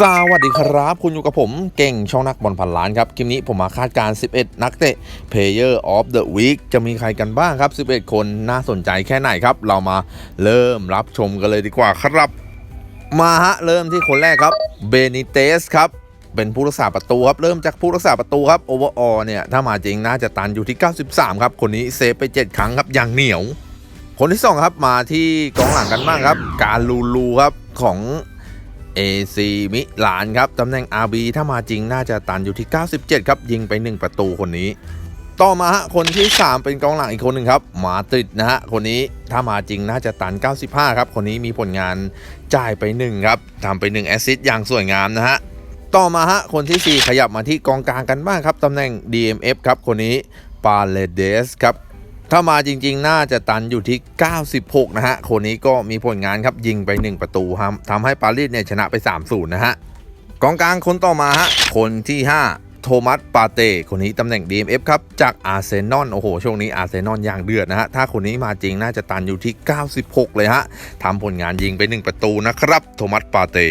สวัสดีครับ คุณอยู่กับผมเก่งช่องนักบอลพันล้านครับ คลิปนี้ผมมาคาดการณ์11 นักเตะ Player of the Week จะมีใครกันบ้างครับ 11 คนน่าสนใจแค่ไหนครับ เรามาเริ่มรับชมกันเลยดีกว่าครับ มาฮะ เริ่มที่คนแรกครับเบนิเตสครับเป็นผู้รักษาประตูครับ เริ่มจากผู้รักษาประตูครับโอเวอร์ออเนี่ยถ้ามาจริงน่าจะตันอยู่ที่ 93 ครับ คนนี้เซฟไป 7 ครั้งครับอย่างเหนียว คนที่ 2 ครับมาที่กองหลังกันบ้างครับ การลูลูครับของ AC มิลานครับตำแหน่ง RB ถ้ามาจริงน่าจะตันอยู่ที่ 97 ครับ ยิงไป 1 ประตูคนนี้ ต่อมาฮะคนที่ 3 เป็นกองหลังอีกคนหนึ่งครับ มาติดนะฮะ คนนี้ถ้ามาจริงน่าจะตัน 95 ครับ คนนี้มีผลงานจ่ายไป 1 ครับทำไป 1 แอสซิสต์อย่างสวยงามนะฮะต่อมาฮะคนที่ 4 ขยับมาที่กองกลางกันบ้างครับตำแหน่ง DMF ครับคนนี้ปาเลเดสครับ ถ้ามาจริงๆ น่าจะตันอยู่ที่ 96 นะฮะ คนนี้ก็มีผลงานครับยิงไป 1 ประตูครับทำให้ปารีสเนี่ยชนะไป 3-0 นะฮะ กองกลางคนต่อมาฮะ คนที่ 5 โทมัส ปาเต้ คนนี้ตำแหน่ง DMF ครับ จากอาร์เซนอล โอ้โห ช่วงนี้อาร์เซนอลอย่างเดือดนะฮะ ถ้าคนนี้มาจริงน่าจะตันอยู่ที่ 96 เลยฮะ ทำผลงานยิงไป 1 ประตูนะครับ โทมัส ปาเต้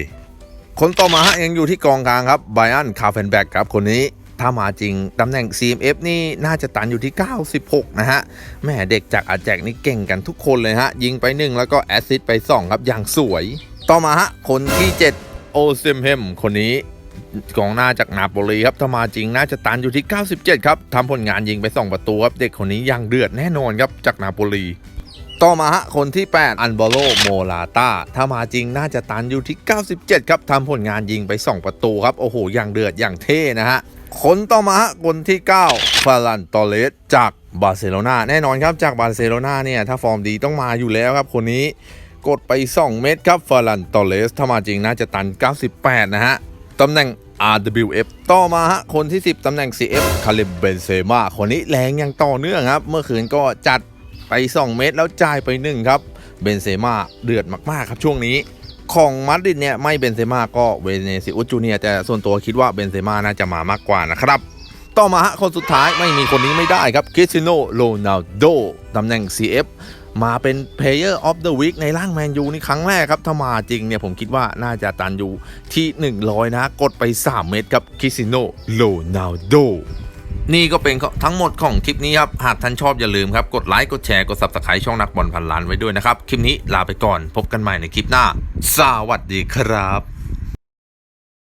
คนต่อมาฮะยังอยู่ที่กองกลางครับ ไบอัน คาเฟนแบ็กครับ คนนี้ ถ้ามาจริงตำแหน่ง CMF นี่น่าจะตันอยู่ที่ 96 นะฮะแม่เด็กจากอาแจกนี่เก่งกันทุกคนเลยฮะ ยิงไป 1 แล้วก็แอสซิสต์ไป 2 ครับอย่างสวย ต่อมาฮะ คนที่ 7 โอเซมเฮมคนนี้กองหน้าจากนาโปลีครับถ้ามาจริงน่าจะตันอยู่ที่ 97 ครับทำผลงานยิงไป 2 ประตูครับ เด็กคนนี้ยังเดือดแน่นอนครับจากนาโปลี ต่อมาฮะ คนที่ 8 อันบโลโมลาตาถ้ามาจริงน่าจะตันอยู่ที่ 97 ครับทำผลงานยิงไป 2 ประตูครับ โอ้โห อย่างเดือดอย่างเท่นะฮะ คนต่อมาฮะ คนที่ 9 ฟาลันตอเลสจากบาร์เซโลนาแน่นอนครับจากบาร์เซโลนาเนี่ย ถ้าฟอร์มดีต้องมาอยู่แล้วครับ คนนี้กดไป 2 เม็ดครับฟาลันตอเลสถ้ามาจริงน่าจะตัน 98 นะฮะตำแหน่ง RWF ต่อมาฮะ คนที่ 10 ตำแหน่ง CF คาริเบนเซมาคนนี้แรงอย่างต่อเนื่องครับ เมื่อคืนก็จัด ไป 2 เม็ดแล้วจ่ายไป 1 ครับ เบนเซม่าเดือดมากๆครับช่วงนี้ ของมาดริดเนี่ยไม่เบนเซม่าก็เวเนซิอุสจูเนียแต่ส่วนตัวคิดว่าเบนเซม่าน่าจะมามากกว่านะครับ ต่อมาฮะคนสุดท้ายไม่มีคนนี้ไม่ได้ครับคริสติโนโรนัลโดตำแหน่ง CF มาเป็น Player of the Week ในร่างแมนยูนี่ครั้งแรกครับ ถ้ามาจริงเนี่ย ผมคิดว่าน่าจะตันอยู่ที่ 100 นะ กดไป 3 เมตรครับคริสติโนโรนัลโด นี่ก็เป็นทั้งหมดของคลิปนี้ครับ หากท่านชอบอย่าลืมครับ กดไลค์ กดแชร์ กด subscribe ช่องนักบอลพันล้านไว้ด้วยนะครับ คลิปนี้ลาไปก่อน พบกันใหม่ในคลิปหน้า สวัสดีครับ